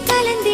கலந்து